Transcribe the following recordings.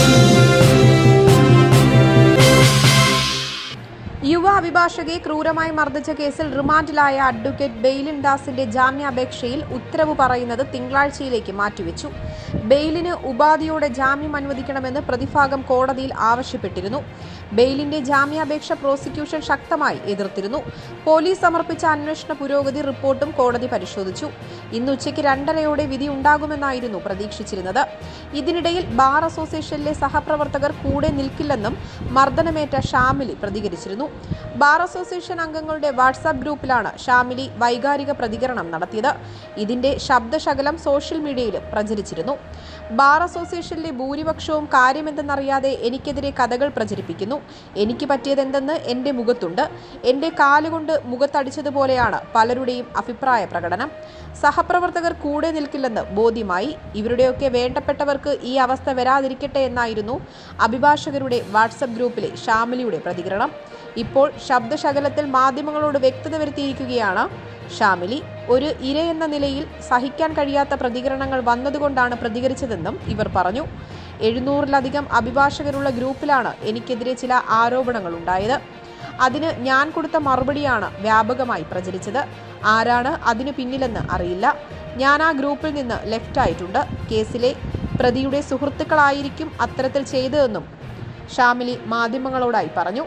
Thank you. യുവ അഭിഭാഷകയെ ക്രൂരമായി മർദ്ദിച്ച കേസിൽ റിമാൻഡിലായ അഡ്വക്കേറ്റ് ബെയിലിൻ ദാസിന്റെ ജാമ്യാപേക്ഷയിൽ ഉത്തരവ് പറയുന്നത് തിങ്കളാഴ്ചയിലേക്ക് മാറ്റിവെച്ചു. ബെയിലിന് ഉപാധിയോടെ ജാമ്യം അനുവദിക്കണമെന്ന് പ്രതിഭാഗം കോടതിയിൽ ആവശ്യപ്പെട്ടിരുന്നു. ബെയിലിന്റെ ജാമ്യാപേക്ഷ പ്രോസിക്യൂഷൻ ശക്തമായി എതിർത്തിരുന്നു. പോലീസ് സമർപ്പിച്ച അന്വേഷണ പുരോഗതി റിപ്പോർട്ടും കോടതി പരിശോധിച്ചു. ഇന്ന് ഉച്ചയ്ക്ക് രണ്ടരയോടെ വിധി ഉണ്ടാകുമെന്നായിരുന്നു പ്രതീക്ഷിച്ചിരുന്നത്. ഇതിനിടയിൽ ബാർ അസോസിയേഷനിലെ സഹപ്രവർത്തകർ കൂടെ നിൽക്കില്ലെന്നും മർദ്ദനമേറ്റ ഷാമിലി പ്രതികരിച്ചിരുന്നു. ബാർ അസോസിയേഷൻ അംഗങ്ങളുടെ വാട്സാപ്പ് ഗ്രൂപ്പിലാണ് ഷാമിലി വൈകാരിക പ്രതികരണം നടത്തിയത്. ഇതിന്റെ ശബ്ദശകലം സോഷ്യൽ മീഡിയയിലും പ്രചരിച്ചിരുന്നു. ബാർ അസോസിയേഷനിലെ ഭൂരിപക്ഷവും കാര്യമെന്തെന്നറിയാതെ എനിക്കെതിരെ കഥകൾ പ്രചരിപ്പിക്കുന്നു. എനിക്ക് പറ്റിയതെന്തെന്ന് എന്റെ മുഖത്തുണ്ട്. എന്റെ കാലുകൊണ്ട് മുഖത്തടിച്ചതുപോലെയാണ് പലരുടെയും അഭിപ്രായ പ്രകടനം. സഹപ്രവർത്തകർ കൂടെ നിൽക്കില്ലെന്ന് ബോധ്യമായി. ഇവരുടെയൊക്കെ വേണ്ടപ്പെട്ടവർക്ക് ഈ അവസ്ഥ വരാതിരിക്കട്ടെ എന്നായിരുന്നു അഭിഭാഷകരുടെ വാട്സപ്പ് ഗ്രൂപ്പിലെ ഷാമിലിയുടെ പ്രതികരണം. ഇപ്പോൾ ശബ്ദശകലത്തിൽ മാധ്യമങ്ങളോട് വ്യക്തത വരുത്തിയിരിക്കുകയാണ്. ഷാമിലി ഒരു ഇര എന്ന നിലയിൽ സഹിക്കാൻ കഴിയാത്ത പ്രതികരണങ്ങൾ വന്നതുകൊണ്ടാണ് പ്രതികരിച്ചതെന്നും ഇവർ പറഞ്ഞു. എഴുന്നൂറിലധികം അഭിഭാഷകരുള്ള ഗ്രൂപ്പിലാണ് എനിക്കെതിരെ ചില ആരോപണങ്ങൾ ഉണ്ടായത് അതിന് ഞാൻ കൊടുത്ത മറുപടിയാണ് വ്യാപകമായി പ്രചരിച്ചത്. ആരാണ് അതിനു പിന്നിലെന്ന് അറിയില്ല. ഞാൻ ആ ഗ്രൂപ്പിൽ നിന്ന് ലെഫ്റ്റ് ആയിട്ടുണ്ട് കേസിലെ പ്രതിയുടെ സുഹൃത്തുക്കളായിരിക്കും അത്തരത്തിൽ ചെയ്തതെന്നും ഷാമിലി മാധ്യമങ്ങളോടായി പറഞ്ഞു.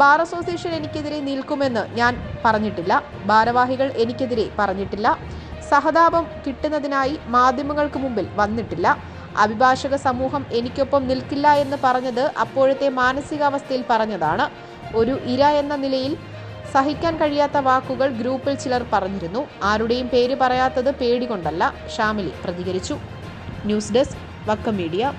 ബാർ അസോസിയേഷൻ എനിക്കെതിരെ നിൽക്കുമെന്ന് ഞാൻ പറഞ്ഞിട്ടില്ല. ഭാരവാഹികൾ എനിക്കെതിരെ പറഞ്ഞിട്ടില്ല. സഹതാപം കിട്ടുന്നതിനായി മാധ്യമങ്ങൾക്ക് മുമ്പിൽ വന്നിട്ടില്ല. അഭിഭാഷക സമൂഹം എനിക്കൊപ്പം നിൽക്കില്ല എന്ന് പറഞ്ഞത് അപ്പോഴത്തെ മാനസികാവസ്ഥയിൽ പറഞ്ഞതാണ്. ഒരു ഇര എന്ന നിലയിൽ സഹിക്കാൻ കഴിയാത്ത വാക്കുകൾ ഗ്രൂപ്പിൽ ചിലർ പറഞ്ഞിരുന്നു. ആരുടെയും പേര് പറയാത്തത് പേടികൊണ്ടല്ല ഷാമിലി പ്രതികരിച്ചു. News desk Vakkom media.